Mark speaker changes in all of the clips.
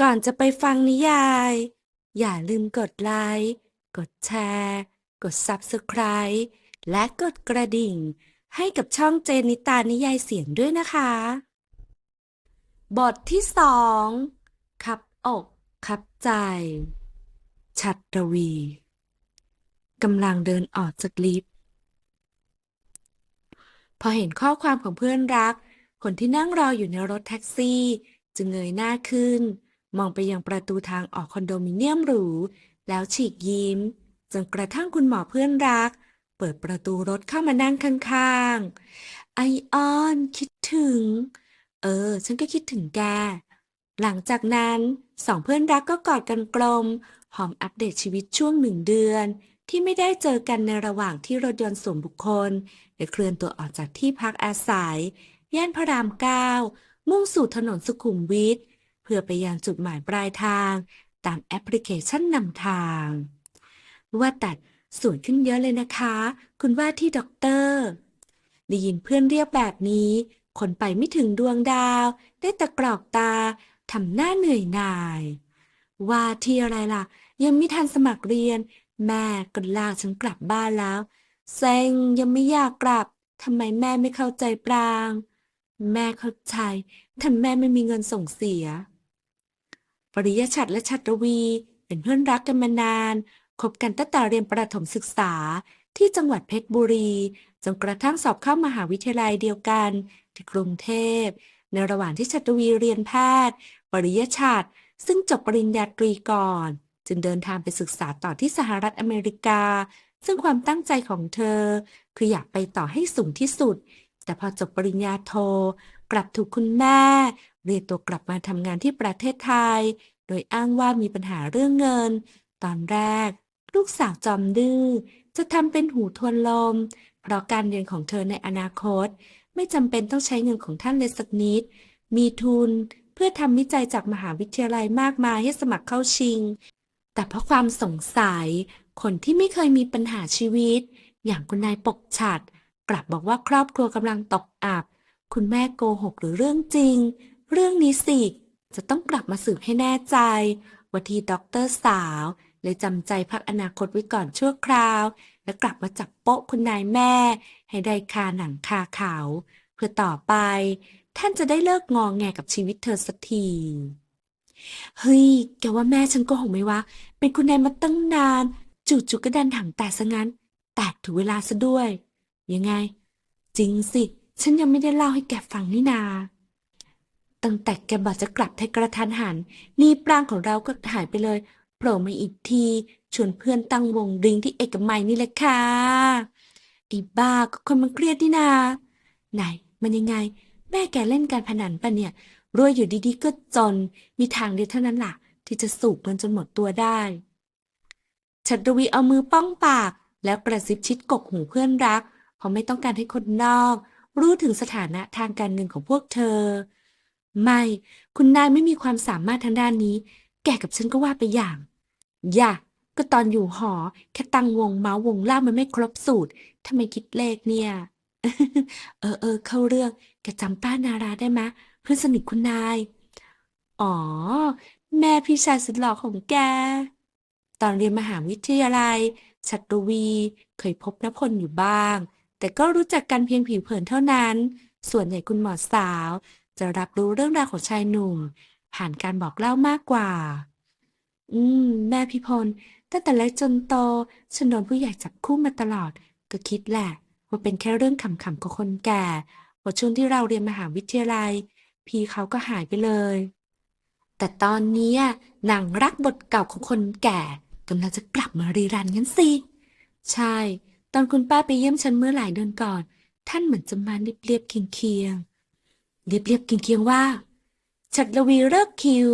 Speaker 1: ก่อนจะไปฟังนิยาย อย่าลืมกดไลค์ กดแชร์ กด Subscribe และกดกระดิ่ง ให้กับช่องเจนิตานิยายเสียงด้วยนะคะ บทที่สองคับอกคับใจ ชัดระวีกำลังเดินออกจากลิฟต์พอเห็นข้อความของเพื่อนรัก คนที่นั่งรออยู่ในรถแท็กซี่ จึงเงยหน้าขึ้น มองไปยังประตูทางออกคอนโดมิเนียมหรู แล้วฉีกยิ้ม จนกระทั่งคุณหมอเพื่อนรัก เปิดประตูรถเข้ามานั่งข้างๆ ไอออนคิดถึง เออ ฉันก็คิดถึงแก หลังจากนั้นสองเพื่อนรักก็กอดกันกลม หอมอัปเดตชีวิตช่วงหนึ่งเดือน ที่ไม่ได้เจอกันในระหว่างที่รถยนต์ส่วนบุคคลได้เคลื่อนตัวออกจากที่พักอาศัย ย่านพระรามเก้ามุ่งสู่ถนนสุขุมวิท พื่อไปยังจุดหมายปลายทาง ตามแอปพลิเคชันนำทาง ว่าแต่สวยขึ้นเยอะเลยนะคะ คุณว่าที่ด็อกเตอร์ได้ยินเพื่อนเรียกแบบนี้ คนไปไม่ถึงดวงดาว ได้ต่กรอกตาทำหน้าเหนื่อยหน่าย ว่าที่อะไรล่ะ ยังไม่ทันสมัครเรียน แม่ก็ลากฉันกลับบ้านแล้วเซ็งยังไม่อยากกลับทำไมแม่ไม่เข้าใจปราง แม่เข้าใจแต่แม่ไม่มีเงินส่งเสีย ปริยชัดและชัตรวี เป็นเพื่อนรักกันมานานคบกันตั้งแต่เรียนประถมศึกษาที่จังหวัดเพชรบุรีจนกระทั่งสอบเข้ามหาวิทยาลัยเดียวกัน ที่กรุงเทพ ในระหว่างที่ชัตรวีเรียนแพทย์ ปริยชัดซึ่งจบปริญญาตรีก่อน จึงเดินทางไปศึกษาต่อที่สหรัฐอเมริกา ซึ่งความตั้งใจของเธอ คืออยากไปต่อให้สูงที่สุด แต่พอจบปริญญาโท กลับถูกคุณแม่ เรียกตัวกลับมาทำงานที่ประเทศไทย โดยอ้างว่ามีปัญหาเรื่องเงิน ตอนแรก ลูกสาวจอมดื้อจะทำเป็นหูทวนลม เพราะการเรียนของเธอในอนาคต ไม่จำเป็นต้องใช้เงินของท่านเลยสักนิด มีทุนเพื่อทำวิจัยจากมหาวิทยาลัยมากมายให้สมัครเข้าชิง แต่เพราะความสงสัย คนที่ไม่เคยมีปัญหาชีวิต อย่างคุณนายปกฉัดกลับบอกว่าครอบครัวกำลังตกอับ คุณแม่โกหกหรือเรื่องจริง เรื่องนี้สิ จะต้องกลับมาสืบให้แน่ใจว่าที่ด็อกเตอร์สาวเลยจำใจพักอนาคตไว้ก่อนชั่วคราว และกลับมาจับโป๊ะคุณนายแม่ ให้ได้คาหนังคาเขา เพื่อต่อไป ท่านจะได้เลิกงองแงกับชีวิตเธอสักที เฮ้ย แกว่าแม่ฉันโกหกไหมวะ เป็นคุณนายมาตั้งนาน จู่ๆก็ดันถังแตกซะงั้น แตกถูกเวลาซะด้วย ยังไง จริงสิ ฉันยังไม่ได้เล่าให้แกฟังนี่นา ตั้งแต่แกบอกจะกลับไทยกระทันหัน นี่ปรางของเราก็หายไปเลยโผล่มาอีกที ชวนเพื่อนตั้งวงดริงที่เอกมัยนี่แหละค่ะไอีบ้าก็คนมันเครียดนี่นา ไหน มันยังไง แม่แกเล่นการพนันปะเนี่ย รวยอยู่ดีๆก็จน มีทางเดียวเท่านั้นล่ะ ที่จะสูบเงินจนหมดตัวได้ชัดวีเอามือป้องปาก แล้วกระซิบชิดกกหูเพื่อนรัก เพราะไม่ต้องการให้คนนอก รู้ถึงสถานะทางการเงินของพวกเธอ ไม่ คุณนายไม่มีความสามารถทางด้านนี้ แกกับฉันก็ว่าไปอย่าง อย่า ก็ตอนอยู่หอ แค่ตังวงเมาส์วงล่ามันไม่ครบสูตรทำไมคิดเลขเนี่ย เออเออเข้าเรื่องแกจำป้านาราได้ไหมเพื่อนสนิทคุณนาย อ๋อ แม่พี่ชายสุดหล่อของแก ตอนเรียนมหาวิทยาลัยชัตรวี เคยพบนพลอยู่บ้าง แต่ก็รู้จักกันเพียงผิวเผินเท่านั้น ส่วนใหญ่คุณหมอสาว จะรับรู้เรื่องราวของชายหนุ่ม ผ่านการบอกเล่ามากกว่า อืม แม่พีพลตั้งแต่เล็กจนโตฉันโดนผู้ใหญ่จับคู่มาตลอด ก็คิดแหละ ว่าเป็นแค่เรื่องขำๆของคนแก่พอช่วงที่เราเรียนมหาวิทยาลัย พี่เขาก็หายไปเลย แต่ตอนนี้หนังรักบทเก่าของคนแก่กำลังจะกลับมารีรันงั้นสิ ใช่ ตอนคุณป้าไปเยี่ยมฉันเมื่อหลายเดือนก่อน ท่านเหมือนจะมาเรียบๆเคียงๆเรียบๆเคียงๆว่าฉัตรวีเลิกคิ้ว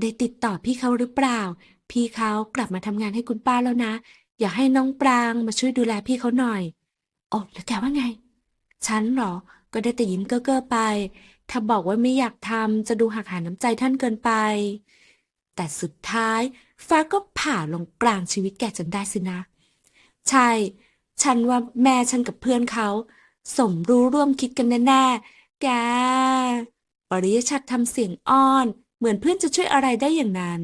Speaker 1: ได้ติดต่อพี่เขาหรือเปล่า พี่เขากลับมาทำงานให้คุณป้าแล้วนะ อยากให้น้องปรางมาช่วยดูแลพี่เขาหน่อยโอ้แล้วแกว่าไง ฉันหรอ ก็ได้แต่ยิ้มเก้อๆไป ถ้าบอกว่าไม่อยากทำจะดูหักหาน้ำใจท่านเกินไป แต่สุดท้าย ฟ้าก็ผ่าลงกลางชีวิตแกจนได้สินะ ใช่ ฉันว่าแม่ฉันกับเพื่อนเขา สมรู้ร่วมคิดกันแน่ๆ แก ปริยชัดทำเสียงอ้อน เหมือนเพื่อนจะช่วยอะไรได้อย่างนั้น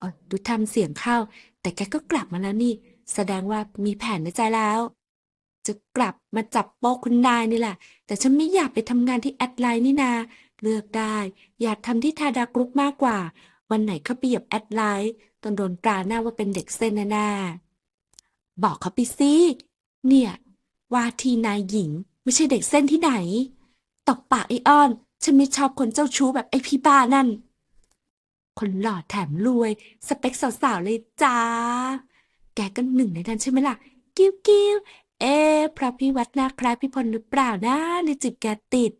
Speaker 1: อ๋อดูทำเสียงเข้า แต่แกก็กลับมาแล้วนี่ แสดงว่ามีแผนในใจแล้ว จะกลับมาจับโป๊กคุณนายนี่แหละ แต่ฉันไม่อยากไปทำงานที่แอดไลน์นี่นา เลือกได้ อยากทำที่ทาดากรุ๊ปมากกว่า วันไหนเขาไปเหยียบแอดไลน์ตอนโดนตราหน้าว่าเป็นเด็กเส้นแน่ๆ บอกเขาไปสิเนี่ย ว่าที่นายหญิงไม่ใช่เด็กเส้นที่ไหน ตบปากไอออน ฉันไม่ชอบคนเจ้าชู้แบบไอพี่บ้านั่น คนหล่อแถมรวย สเปคสาวๆเลยจ้า แกก็หนึ่งในนั้นใช่ไหมล่ะ กิ้วกิ้วเอ๊เพราะพี่วัดนาคล้ายพี่พลหรือเปล่านะเลยจิบแกติด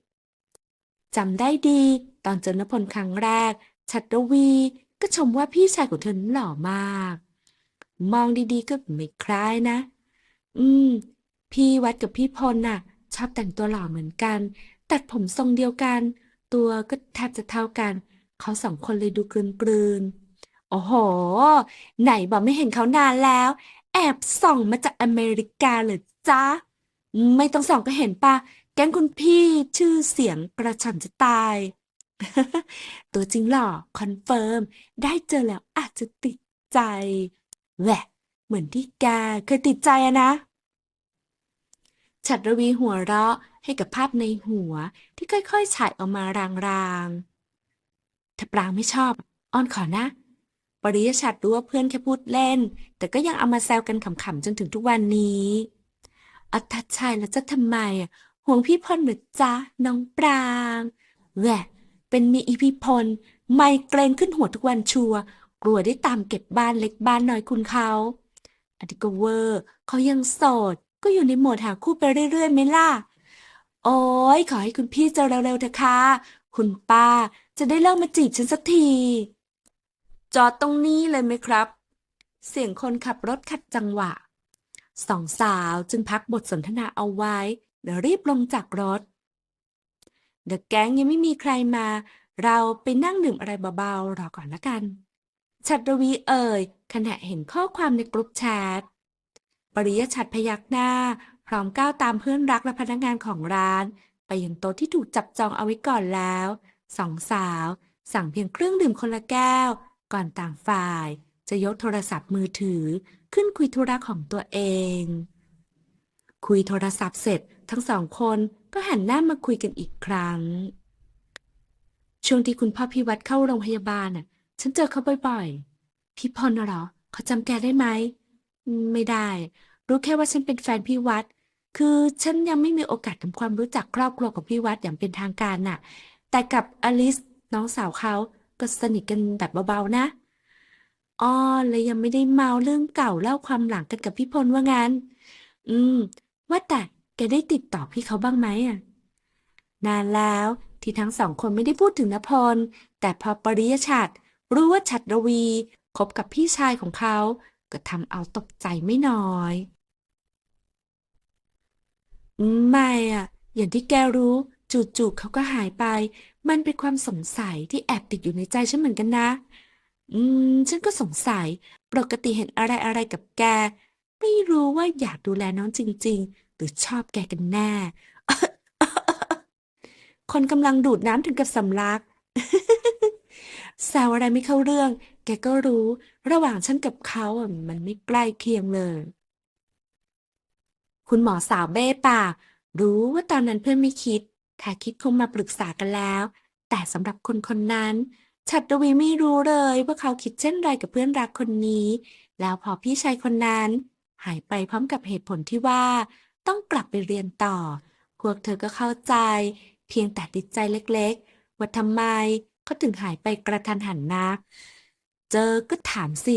Speaker 1: จำได้ดี ตอนเจอนพลครั้งแรก ชัดวี ก็ชมว่าพี่ชายของเธอหล่อมาก มองดีๆก็ไม่คล้ายนะ อืม พี่วัดกับพี่พลน่ะ ชอบแต่งตัวหล่อเหมือนกัน ตัดผมทรงเดียวกัน ตัวก็แทบจะเท่ากัน เขาสองคนเลยดูกลืนกลืนๆโอ้โห ไหนบอกไม่เห็นเขานานแล้ว แอบส่องมาจากอเมริกาเลยจ้าไม่ต้องส่องก็เห็นปะแก๊งคุณพี่ชื่อเสียงกระฉันจะตาย ตัวจริงหล่อคอนเฟิร์ม ได้เจอแล้วอาจจะติดใจ แหวะเหมือนที่แกเคยติดใจอะนะ ฉัตรวีหัวเราะให้กับภาพในหัวที่ค่อยๆฉายออกมารางๆ ถ้าปรางไม่ชอบ อ้อนขอนะ ปริยชัดรู้ว่าเพื่อนแค่พูดเล่น แต่ก็ยังเอามาแซวกันขำๆจนถึงทุกวันนี้อัตชัยแล้วจะทำไมอะห่วงพี่พลเหรือจ๊ะน้องปรางแหวะเป็นมีอีพี่พล ไม่เกรนขึ้นหัวทุกวันชัวร์ กลัวได้ตามเก็บบ้านเล็กบ้านน้อยคุณเขาอันนี้ก็เวอร์เขายังโสด ก็อยู่ในโหมดหาคู่ไปเรื่อยๆไหมล่ะ โอ้ยขอให้คุณพี่เจอเร็วๆเถอะค่ะ คุณป้าจะได้เลิกมาจีบฉันสักที จอดตรงนี้เลยไหมครับ เสียงคนขับรถขัดจังหวะ สองสาวจึงพักบทสนทนาเอาไว้แล้วรีบลงจากรถ เดอะแก๊งยังไม่มีใครมา เราไปนั่งดื่มอะไรเบาๆรอก่อนละกัน ชัดรวีเอ่ย ขณะเห็นข้อความในกลุ่มแชท ปริยชัดพยักหน้า พร้อมก้าวตามเพื่อนรักและพนักงานของร้าน ไปยังโต๊ะที่ถูกจับจองเอาไว้ก่อนแล้ว สองสาว สั่งเพียงเครื่องดื่มคนละแก้ว ก่อนต่างฝ่าย จะยกโทรศัพท์มือถือ ขึ้นคุยธุระของตัวเอง คุยโทรศัพท์เสร็จ ทั้งสองคนก็หันหน้ามาคุยกันอีกครั้ง ช่วงที่คุณพ่อพี่วัดเข้าโรงพยาบาลน่ะ ฉันเจอเขาบ่อยๆ พี่พลน่ะเหรอ เขาจำแกได้ไหม ไม่ได้ รู้แค่ว่าฉันเป็นแฟนพี่วัด คือฉันยังไม่มีโอกาสทำความรู้จักครอบครัวของพี่วัดอย่างเป็นทางการน่ะ แต่กับอลิสน้องสาวเขาก็สนิทกันแบบเบาๆนะ อ้อเลยยังไม่ได้เมาเรื่องเก่าเล่าความหลังกันกับพี่พลว่างั้น อืม ว่าแต่แกได้ติดต่อพี่เขาบ้างไหมอะ นานแล้วที่ทั้งสองคนไม่ได้พูดถึงนพลแต่พอปริยชัด รู้ว่าฉัตรวีคบกับพี่ชายของเขา ก็ทำเอาตกใจไม่น้อย ไม่อะอย่างที่แกรู้ จู่ๆเขาก็หายไป มันเป็นความสงสัยที่แอบติดอยู่ในใจฉันเหมือนกันนะ อืม ฉันก็สงสัย ปกติเห็นอะไรอะไรกับแก ไม่รู้ว่าอยากดูแลน้องจริง ๆ หรือชอบแกกันแน่ คนกำลังดูดน้ำถึงกับสำลัก แซวอะไรไม่เข้าเรื่อง แกก็รู้ ระหว่างฉันกับเขาอะมันไม่ใกล้เคียงเลย คุณหมอสาวเบ้ปาก รู้ว่าตอนนั้นเพื่อนไม่คิด ถ้าคิดคงมาปรึกษากันแล้ว แต่สำหรับคนคนนั้น ฉัตรวีไม่รู้เลยว่าเขาคิดเช่นไรกับเพื่อนรักคนนี้ แล้วพอพี่ชายคนนั้น หายไปพร้อมกับเหตุผลที่ว่า ต้องกลับไปเรียนต่อ พวกเธอก็เข้าใจ เพียงแต่ติดใจเล็ก ๆ ว่าทำไม เขาถึงหายไปกระทันหันนัก เจอก็ถามสิ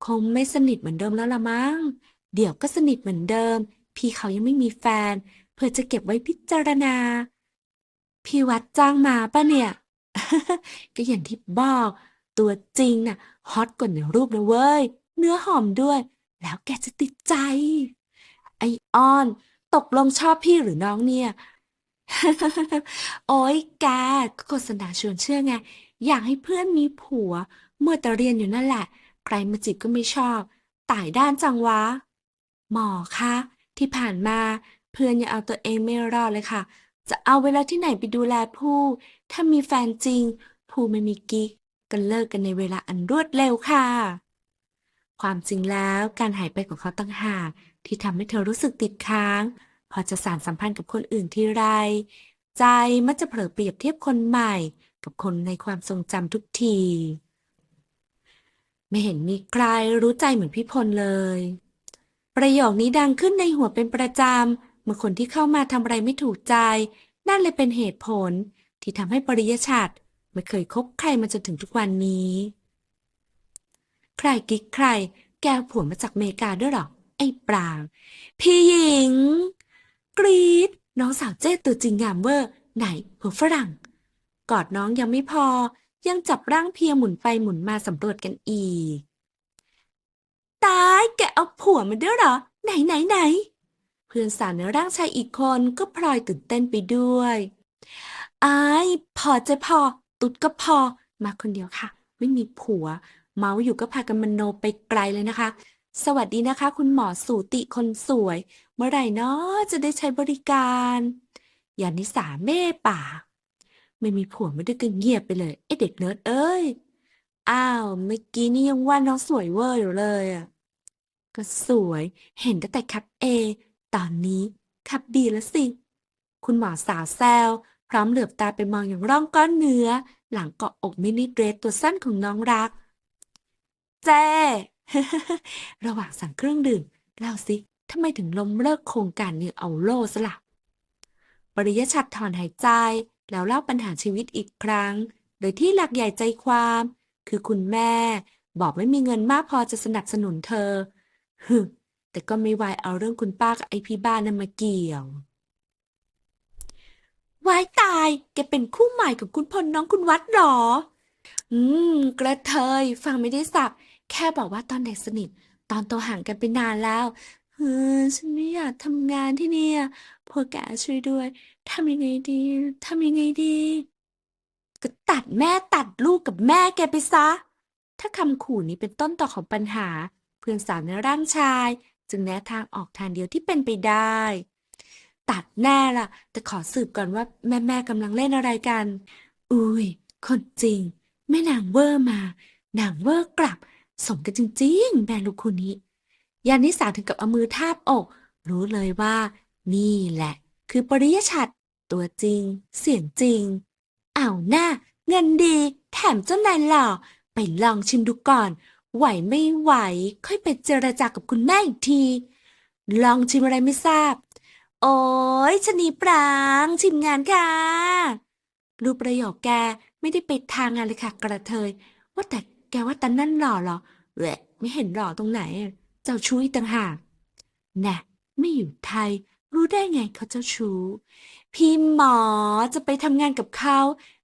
Speaker 1: คงไม่สนิทเหมือนเดิมแล้วละมั้ง เดี๋ยวก็สนิทเหมือนเดิม พี่เขายังไม่มีแฟน เพื่อจะเก็บไว้พิจารณา พี่วัดจ้างมาปะเนี่ย ก็อย่างที่บอก ตัวจริงน่ะฮอตกว่าในรูปนะเว้ย เนื้อหอมด้วย แล้วแกจะติดใจ ไอออน ตกลงชอบพี่หรือน้องเนี่ย โอ้ยแกโฆษณาชวนเชื่อไง อยากให้เพื่อนมีผัว เมื่อแต่เรียนอยู่นั่นแหละ ใครมาจีบก็ไม่ชอบตายด้านจังวะ หมอคะ ที่ผ่านมาเพื่อนยังเอาตัวเองไม่รอดเลยค่ะ จะเอาเวลาที่ไหนไปดูแลผู้ ถ้ามีแฟนจริง ผู้ไม่มีกิ๊กก็เลิกกันในเวลาอันรวดเร็วค่ะ ความจริงแล้วการหายไปของเขาตั้งหากที่ทำให้เธอรู้สึกติดค้าง อจะสานสัมพันธ์กับคนอื่นทีไร ใจมักจะเผลอเปรียบเทียบคนใหม่ กับคนในความทรงจำทุกที ไม่เห็นมีใครรู้ใจเหมือนพี่พลเลย ประโยคนี้ดังขึ้นในหัวเป็นประจำเมื่อคนที่เข้ามาทำอะไรไม่ถูกใจ นั่นเลยเป็นเหตุผลที่ทำให้ปริยชัดไม่เคยคบใครมาจนถึงทุกวันนี้ ใครกิ๊กใคร แกผัวมาจากเมกาด้วยหรอ ไอ้ปราง พี่หญิง กรี๊ดน้องสาวเจ้ตัวจริงงามเวอร์ไหนหัวฝรั่ง กอดน้องยังไม่พอ ยังจับร่างเพียหมุนไปหมุนมาสำรวจกันอีก ตายแกเอาผัวมาด้วยเหรอ ไหนไหนไหน เพื่อนสาวในร่างชายอีกคนก็พลอยตื่นเต้นไปด้วยอายพอจะพอ ตุ๊ดก็พอ มาคนเดียวค่ะ ไม่มีผัว เมาอยู่ก็พากันมโนไปไกลเลยนะคะ สวัสดีนะคะ คุณหมอสูติคนสวย เมื่อไหร่นาะจะได้ใช้บริการยานิสาเม่ป่า ไม่มีผัวไม่ได้ก็เงียบไปเลยไอเด็กเนิร์ดเอ้ย อ้าวเมื่อกี้นี่ยังว่าน้องสวยเวอร์อยู่เลยอะก็สวยเห็นตั้งแต่คับเอตอนนี้คับบีแล้วสิ คุณหมอสาวแซวพร้อมเหลือบตาไปมองอย่างร่องก้อนเนื้อ หลังเกาะอกมินิเดรสตัวสั้นของน้องรักแจ้ ระหว่างสั่งเครื่องดื่มเล่าสิทำไมถึงล้มเลิกโครงการนิวเอาโลสล่ะปริยชัดถอนหายใจ แล้วเล่าปัญหาชีวิตอีกครั้ง โดยที่หลักใหญ่ใจความ คือคุณแม่ บอกไม่มีเงินมากพอจะสนับสนุนเธอฮึแต่ก็ไม่ไหวเอาเรื่องคุณป้ากับไอพี่บ้านนั้นมาเกี่ยววายตาย แกเป็นคู่ใหม่กับคุณพลน้องคุณวัดหรอ อืม กระเทย ฟังไม่ได้สับ แค่บอกว่าตอนเด็กสนิท ตอนโตห่างกันไปนานแล้วเออฉันไม่อยากทำงานที่นี่พวกแกช่วยด้วยทำยังไงดีทำยังไงดี ก็ตัดแม่ตัดลูกกับแม่แกไปซะ ถ้าคำขู่นี้เป็นต้นต่อของปัญหา เพื่อนสาวในร่างชาย จึงแนะทางออกทางเดียวที่เป็นไปได้ ตัดแน่ล่ะ แต่ขอสืบก่อนว่าแม่แม่กำลังเล่นอะไรกัน อุ้ยคนจริงแม่นางเวอร์มา นางเวอร์กลับ สมกันจริงๆแม่ลูกคนนี้ยานิสาถึงกับเอามือทาบอก รู้เลยว่า นี่แหละ คือปริยชัด ตัวจริง เสียงจริง เอาหน้า เงินดี แถมเจ้านายหล่อ ไปลองชิมดูก่อน ไหวไม่ไหว ค่อยไปเจรจากับคุณแม่อีกที ลองชิมอะไรไม่ทราบ โอ้ยชะนีปรางชิมงานค่ะรูปประโยคแกไม่ได้ไปทางงานเลยค่ะกระเทย ว่าแต่ แกว่าตันนั่นหล่อเหรอแหละไม่เห็นหล่อตรงไหน เจ้าชู้อีกต่างหากน่ะ ไม่อยู่ไทย รู้ได้ไงเขาเจ้าชู้ พี่หมอจะไปทำงานกับเขา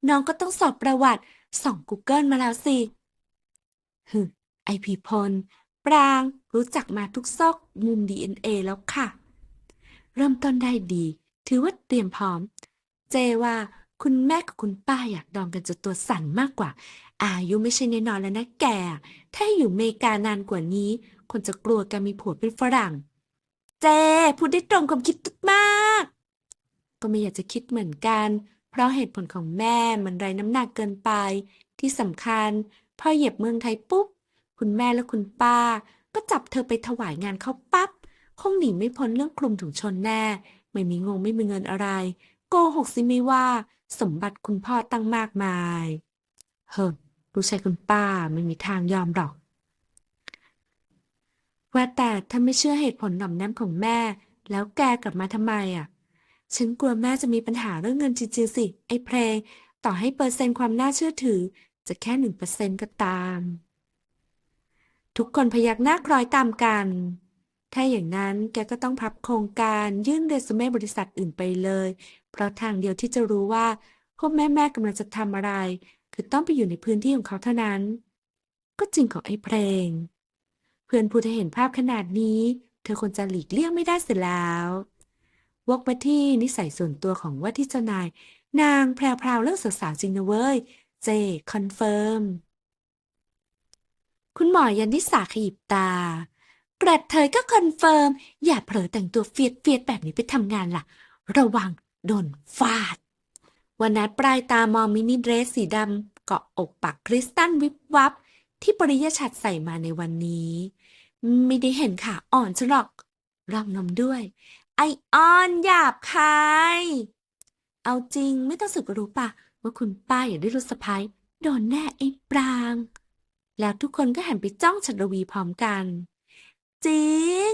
Speaker 1: น้องก็ต้องสอบประวัติส่อง Google มาแล้วสิฮึไอพีพล ปรางรู้จักมาทุกซอกมุม DNA แล้วค่ะ เริ่มต้นได้ดี ถือว่าเตรียมพร้อม เจว่า คุณแม่กับคุณป้าอยากดองกันจนตัวสั่นมากกว่า อายุไม่ใช่น้อยๆแล้วนะแก ถ้าอยู่อเมริกานานกว่านี้ คนจะกลัวการมีผัวเป็นฝรั่ง เจพูดได้ตรงความคิดมาก ก็ไม่อยากจะคิดเหมือนกัน เพราะเหตุผลของแม่มันไร้น้ำหนักเกินไป ที่สำคัญพอเหยียบเมืองไทยปุ๊บ คุณแม่และคุณป้า ก็จับเธอไปถวายงานเขาปั๊บ คงหนีไม่พ้นเรื่องคลุมถุงชนแน่ ไม่มีงงไม่มีเงินอะไร โกหกสิไม่ว่า สมบัติคุณพ่อตั้งมากมาย เฮ้อลูกชายคุณป้าไม่มีทางยอมหรอก ว่าแต่ถ้าไม่เชื่อเหตุผลหน่อมแนมของแม่ แล้วแกกลับมาทำไมอะ ฉันกลัวแม่จะมีปัญหาเรื่องเงินจริงๆสิ ไอ้เพลง ต่อให้เปอร์เซ็นต์ความน่าเชื่อถือ จะแค่หนึ่งเปอร์เซ็นต์ก็ตาม ทุกคนพยักหน้าคล้อยตามกัน ถ้าอย่างนั้นแกก็ต้องพับโครงการยื่นเรซูเม่บริษัทอื่นไปเลย เพราะทางเดียวที่จะรู้ว่าพวกแม่ๆกำลังจะทำอะไร คือต้องไปอยู่ในพื้นที่ของเขาเท่านั้น ก็จริงของไอ้เพลง เพื่อนพูดให้เห็นภาพขนาดนี้ เธอควรจะหลีกเลี่ยงไม่ได้เสียแล้ววกมาที่นิสัยส่วนตัวของว่าที่เจ้านาย นางแพรวๆเรื่องสาวๆจริงนะเว้ย เจคอนเฟิร์ม คุณหมอยันนิสาขยิบตา กระเทยก็คอนเฟิร์ม อย่าเผลอแต่งตัวเฟียดเฟียดแบบนี้ไปทำงานล่ะ ระวังโดนฟาด วันนัดปลายตามองมินิเดรสสีดำเกาะอกปักคริสตัลวิบวับ ที่ปริยชัดใส่มาในวันนี้ ไม่ได้เห็นขาอ่อนฉันหรอกรองนมด้วย ไอออนหยาบคายเอาจริงไม่ต้องสึกก็รู้ปะว่าคุณป้าอยากได้ลูกสะพ้ยโดนแน่ไอ้ปราง แล้วทุกคนก็หันไปจ้องชัดวีพร้อมกัน จริง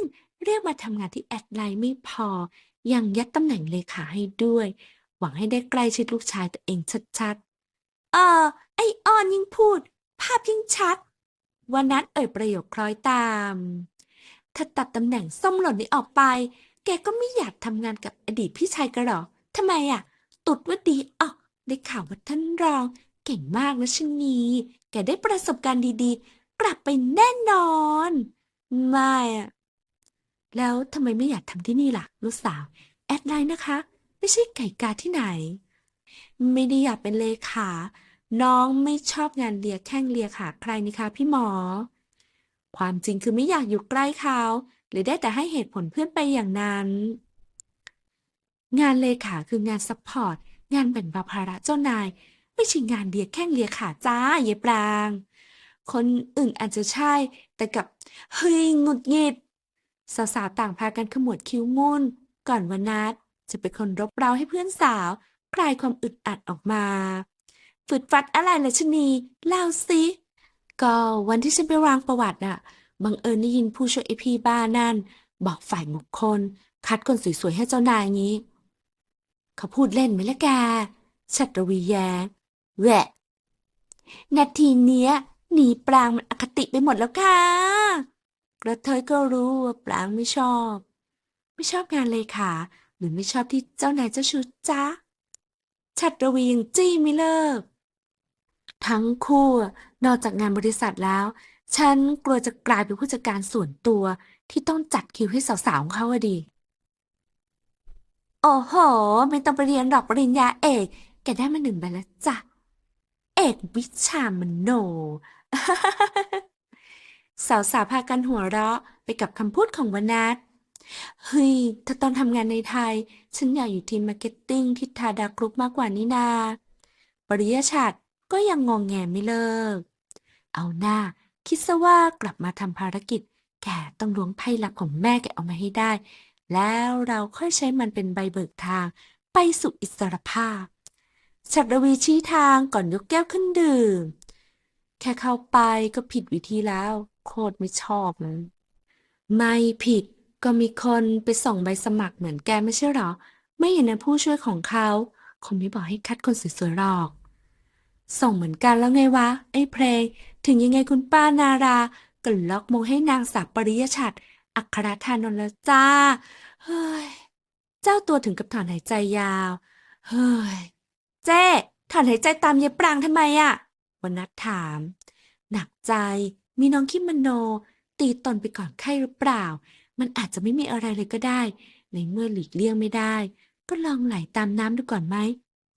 Speaker 1: เรียกมาทำงานที่แอดไลน์ไม่พอ ยังยัดตำแหน่งเลขาให้ด้วย หวังให้ได้ใกล้ชิดลูกชายตัวเองชัดๆ เออ ไอออนยิ่งพูด ภาพยิ่งชัด วันนัดเอ่ยประโยคคล้อยตามถ้าตัดตำแหน่งส้มหล่นนี้ออกไป แกก็ไม่อยากทำงานกับอดีตพี่ชายกันหรอทำไมอะ ตุดว่าดีออกได้ข่าวว่าท่านรอง เก่งมากนะชะนี แกได้ประสบการณ์ดีๆ กลับไปแน่นอน ไม่อะแล้วทำไมไม่อยากทำที่นี่ล่ะ ลูกสาว แอดไลน์นะคะ ไม่ใช่ไก่กาที่ไหน ไม่ได้อยากเป็นเลขา น้องไม่ชอบงานเลียแข้งเลียขาใครนี่คะพี่หมอ ความจริงคือไม่อยากอยู่ใกล้เขาหรือได้แต่ให้เหตุผลเพื่อนไปอย่างนั้น งานเลขาคืองานซัพพอร์ต งานแบ่งเบาภาระเจ้านาย ไม่ใช่งานเลียแข้งเลียขาจ้าเยายปราง คนอื่นอาจจะใช่ แต่กับเฮ้ยงุดหงิดสาวๆต่างพากันขมวดคิ้วมุ่นก่อนวันนัดจะเป็นคนรบเร้าให้เพื่อนสาว คลายความอึดอัดออกมาฝึดฟัดอะไรล่ะชนีเล่าสิก็วันที่ฉันไปวางประวัติน่ะบังเอิญได้ยินผู้ช่วยไอพีบ้านั่น บอกฝ่ายบุคคล คัดคนสวยๆให้เจ้านายงี้ เขาพูดเล่นไหมล่ะแกชัตรวีแย้แหวะนาทีเนี้ย หนีปรางมันอคติไปหมดแล้วค่ะ กระเทยก็รู้ว่าปรางไม่ชอบ ไม่ชอบงานเลยค่ะ หรือไม่ชอบที่เจ้านายเจ้าชู้จ๊ะชัตระวียังจี้ไม่เลิก ทั้งคู่นอกจากงานบริษัทแล้ว ฉันกลัวจะกลายเป็นผู้จัดการส่วนตัวที่ต้องจัดคิวให้สาวๆของเขาอะดี โอ้โห ไม่ต้องไปเรียนหรอกปริญญาเอก แกได้มาหนึ่งใบแล้วจ้ะ เอกวิชามโน สาวๆพากันหัวเราะไปกับคำพูดของวนัทเฮ้ย ถ้าตอนทำงานในไทย ฉันอยากอยู่ทีมมาร์เก็ตติ้งที่ทาดากรุ๊ปมากกว่านี้นา ปริยชัดก็ยังงองแงไม่เลิก เอาหน้า คิดซะว่ากลับมาทำภารกิจ แกต้องล้วงไพ่ลับของแม่แกออกมาให้ได้ แล้วเราค่อยใช้มันเป็นใบเบิกทาง ไปสู่อิสรภาพ ฉัตรวีชี้ทางก่อนยกแก้วขึ้นดื่ม แค่เข้าไปก็ผิดวิธีแล้ว โคตรไม่ชอบเลยไม่ผิดก็มีคนไปส่งใบสมัครเหมือนแกไม่ใช่หรอ ไม่เห็นนะผู้ช่วยของเขาคงไม่บอกให้คัดคนสวยๆหรอก ส่งเหมือนกันแล้วไงวะ ไอ้เพลง ถึงยังไงคุณป้านาราก็ล็อกมงให้นางสาวปริยชัด อัครธานนท์แล้วจ้า เฮ้ย เจ้าตัวถึงกับถอนหายใจยาว เฮ้ย เจ๊ถอนหายใจตามเยายปรางทำไมอะ วันนัดถาม หนักใจ มีน้องคิมมโน ตีตนไปก่อนไข้หรือเปล่า มันอาจจะไม่มีอะไรเลยก็ได้ ในเมื่อหลีกเลี่ยงไม่ได้ ก็ลองไหลตามน้ำดูก่อนไหม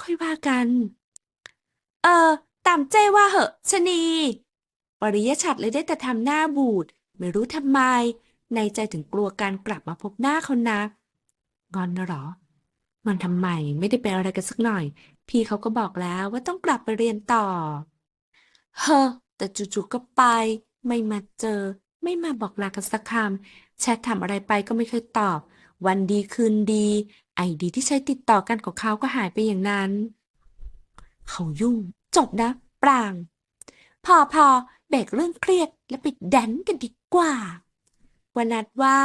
Speaker 1: ค่อยว่ากัน เออ ตามเจ้ว่าเหอะชะนี ปริยชัดเลยได้แต่ทำหน้าบูด ไม่รู้ทำไม ในใจถึงกลัวการกลับมาพบหน้าเขานักงอนนะหรองอนทำไมไม่ได้เป็นอะไรกันสักหน่อย พี่เขาก็บอกแล้วว่าต้องกลับไปเรียนต่อ เฮ้อแต่จู่ๆก็ไป ไม่มาเจอ ไม่มาบอกลากันสักคำแชททำอะไรไปก็ไม่เคยตอบ วันดีคืนดี ไอดีที่ใช้ติดต่อกันของเขาก็หายไปอย่างนั้น เขายุ่ง จบนะ ปราง พอพอเบรกเรื่องเครียดแล้วไปแดนกันดีกว่าวันนัดว่า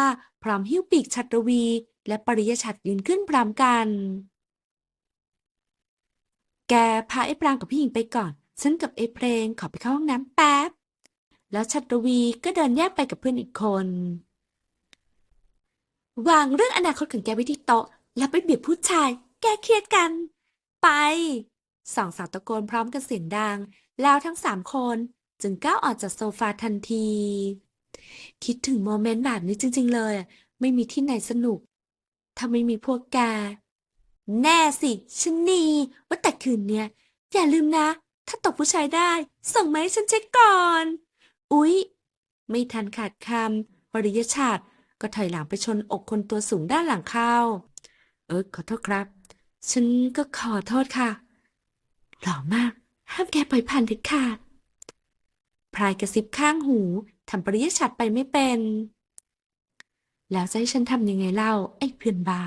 Speaker 1: พร้อมหิ้วปีกชัตรวี และปริยชัดยืนขึ้นพร้อมกัน แกพาไอ้ปรางกับพี่หญิงไปก่อน ฉันกับไอ้เพลงขอไปเข้าห้องน้ำแป๊บ แล้วชัตรวีก็เดินแยกไปกับเพื่อนอีกคน วางเรื่องอนาคตของแกไว้ที่โต๊ะ แล้วไปเบียดผู้ชาย แกเครียดกัน ไป สองสาวตะโกนพร้อมกันเสียงดัง แล้วทั้งสามคนจึงก้าวออกจากโซฟาทันที คิดถึงโมเมนต์แบบนี้จริง ๆ เลย ไม่มีที่ไหนสนุก ถ้าไม่มีพวกแก แน่สิชนีว่าแต่คืนเนี้ย อย่าลืมนะ ถ้าตกผู้ชายได้ ส่งมาให้ฉันเช็คก่อน อุ๊ย ไม่ทันขาดคำปริยชาติก็ถอยหลังไปชนอกคนตัวสูงด้านหลังเข้า เออขอโทษครับ ฉันก็ขอโทษค่ะ หล่อมาก ห้ามแกปล่อยผ่านเด็ดขาดพลายกระซิบข้างหูทำปริยชัดไปไม่เป็น แล้วจะให้ฉันทำยังไงเล่า ไอ้เพื่อนบ้า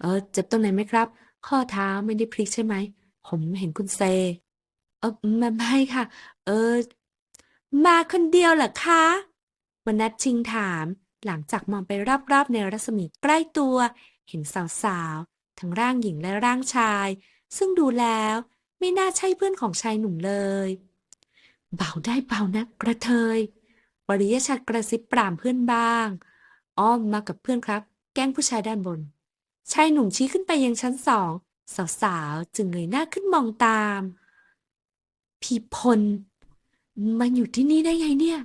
Speaker 1: เออ เจ็บตรงไหนไหมครับ ข้อเท้าไม่ได้พลิกใช่ไหม ผมเห็นคุณเซ เออไม่ไม่ค่ะ เออ มาคนเดียวเหรอคะวนัทชิงถาม หลังจากมองไปรอบๆ ในรัศมีใกล้ตัว เห็นสาวๆ ทั้งร่างหญิงและร่างชาย ซึ่งดูแล้วไม่น่าใช่เพื่อนของชายหนุ่มเลย เบาได้เบานะกระเทยปริยชัดกระซิบปรามเพื่อนบ้าง อ้อมมากับเพื่อนครับ แกล้งผู้ชายด้านบน ชายหนุ่มชี้ขึ้นไปยังชั้นสอง สาวๆ จึงเงยหน้าขึ้นมองตาม พีพล มันอยู่ที่นี่ได้ไงเนี่ย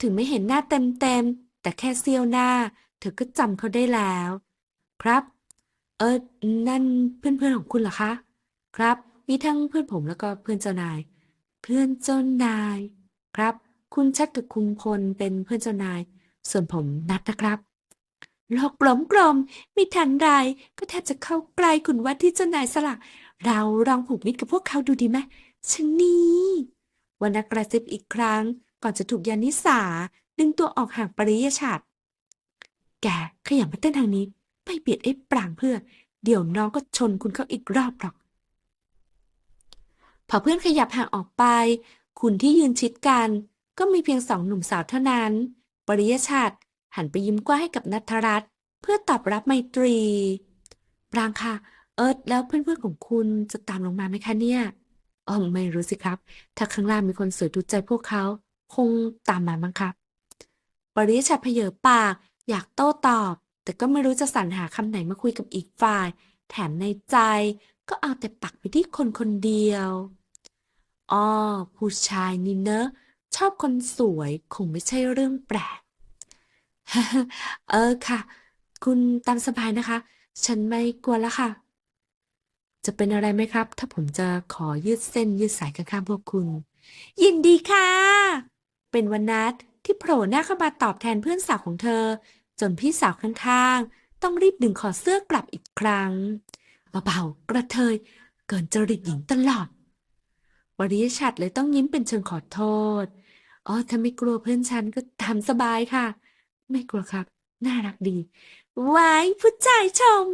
Speaker 1: ถึงไม่เห็นหน้าเต็มๆ แต่แค่เสี้ยวหน้า เธอก็จำเขาได้แล้ว ครับ เออ นั่นเพื่อนๆของคุณเหรอคะ ครับ มีทั้งเพื่อนผมแล้วก็เพื่อนเจ้านาย เพื่อนเจ้านาย ครับ คุณชัดกับคุณพลเป็นเพื่อนเจ้านาย ส่วนผมนัดนะครับโลกกลมกลมๆไม่ทันไรก็แทบจะเข้าใกล้คุณวัดที่เจ้านายสละเราลองผูกมิตรกับพวกเขาดูดีไหม ชะนีวรรณกระซิบอีกครั้ง ก่อนจะถูกยานิสา ดึงตัวออกห่างปริยชัดแกขยันมาเต้นทางนี้ ไปเบียดไอ้ปรางเพื่อ เดี๋ยวน้องก็ชนคุณเข้าอีกรอบหรอก พอเพื่อนขยับห่างออกไป คุณที่ยืนชิดกัน ก็มีเพียงสองหนุ่มสาวเท่านั้น ปริยชัดหันไปยิ้มกว้างให้กับนัทรัตน์เพื่อตอบรับไมตรี ปรางค่ะ เอิร์ธแล้วเพื่อนๆของคุณจะตามลงมาไหมคะเนี่ย อ๋อไม่รู้สิครับ ถ้าข้างล่างมีคนสวยถูใจพวกเขา คงตามมามั้งครับปริชัดเพเยอปาก อยากโต้ตอบ แต่ก็ไม่รู้จะสรรหาคำไหนมาคุยกับอีกฝ่าย แถมในใจ ก็เอาแต่ปักไปที่คนคนเดียวอ้อผู้ชายนี่เนอะชอบคนสวยคงไม่ใช่เรื่องแปลก เออค่ะ คุณตามสบายนะคะ ฉันไม่กลัวแล้วค่ะ จะเป็นอะไรไหมครับ ถ้าผมจะขอยืดเส้นยืดสายข้างๆพวกคุณ ยินดีค่ะ เป็นวันนัดที่โผล่หน้าเข้ามาตอบแทนเพื่อนสาวของเธอ จนพี่สาวข้างๆ ต้องรีบดึงคอเสื้อกลับอีกครั้งเบาๆกระเทย เกินจริตหญิงตลอด วริยชัดเลยต้องยิ้มเป็นเชิงขอโทษ อ๋อ ถ้าไม่กลัวเพื่อนฉันก็ตามสบายค่ะ ไม่กลัวครับ น่ารักดี ไว้ผู้ชายชม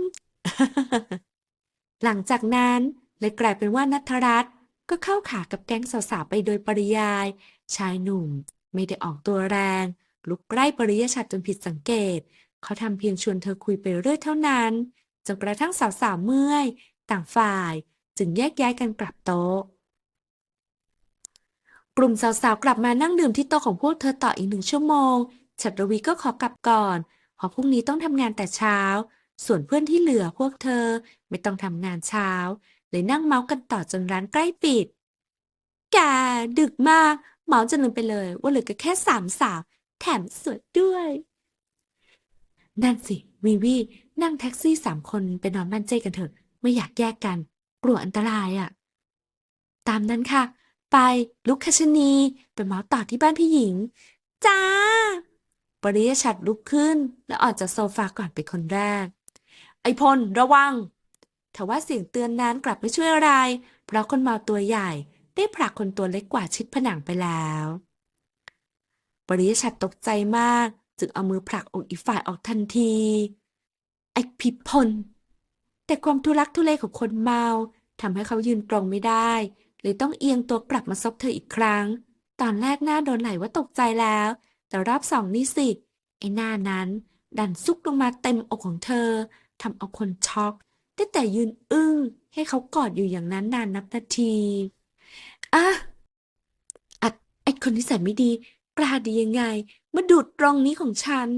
Speaker 1: หลังจากนั้นเลยกลายเป็นว่านัทรัตน์ก็เข้าขากับแก๊งสาวๆไปโดยปริยาย ชายหนุ่ม ไม่ได้ออกตัวแรง ลุกใกล้ปริยชัดจนผิดสังเกต เขาทำเพียงชวนเธอคุยไปเรื่อยเท่านั้นจนกระทั่งสาวๆเมื่อย ต่างฝ่ายจึงแยกย้ายกันกลับโต๊ะ กลุ่มสาวๆกลับมานั่งดื่มที่โต๊ะของพวกเธอต่ออีกหนึ่งชั่วโมง ฉัตรวีก็ขอกลับก่อนเพราะพรุ่งนี้ต้องทำงานแต่เช้า ส่วนเพื่อนที่เหลือพวกเธอไม่ต้องทำงานเช้า เลยนั่งเมาส์กันต่อจนร้านใกล้ปิด แกดึกมาก เมาส์จนลืมไปเลยว่าเหลือก็แค่สามสาวแถมสวยด้วย นั่นสิวีวีนั่งแท็กซี่สามคนไปนอนบ้านเจ้กันเถอะ ไม่อยากแยกกัน กลัวอันตรายอะ ตามนั้นค่ะ ไปลุกคชนี ไปเมาส์ต่อที่บ้านพี่หญิง จ้า ปริยชัดลุกขึ้น และออกจากโซฟาก่อนเป็นคนแรก ไอพลระวังแต่ว่าเสียงเตือนนั้นกลับไม่ช่วยอะไร เพราะคนเมาตัวใหญ่ ได้ผลักคนตัวเล็กกว่าชิดผนังไปแล้วปริยชัดตกใจมาก จึงเอามือผลักอกอีกฝ่ายออกทันที ไอพิพลแต่ความทุลักทุเลของคนเมาทำให้เขายืนตรงไม่ได้เลยต้องเอียงตัวกลับมาซบเธออีกครั้ง ตอนแรกหน้าโดนไหลว่าตกใจแล้ว แต่รอบสองนี่สิไอ้หน้านั้น ดันซุกลงมาเต็มอกของเธอ ทำเอาคนช็อก ได้แต่ยืนอึ้ง ให้เขากอดอยู่อย่างนั้นนานนับนาทีอะอัดไอคนที่ใส่ไม่ดี กล้าดียังไง มาดูดตรงนี้ของฉัน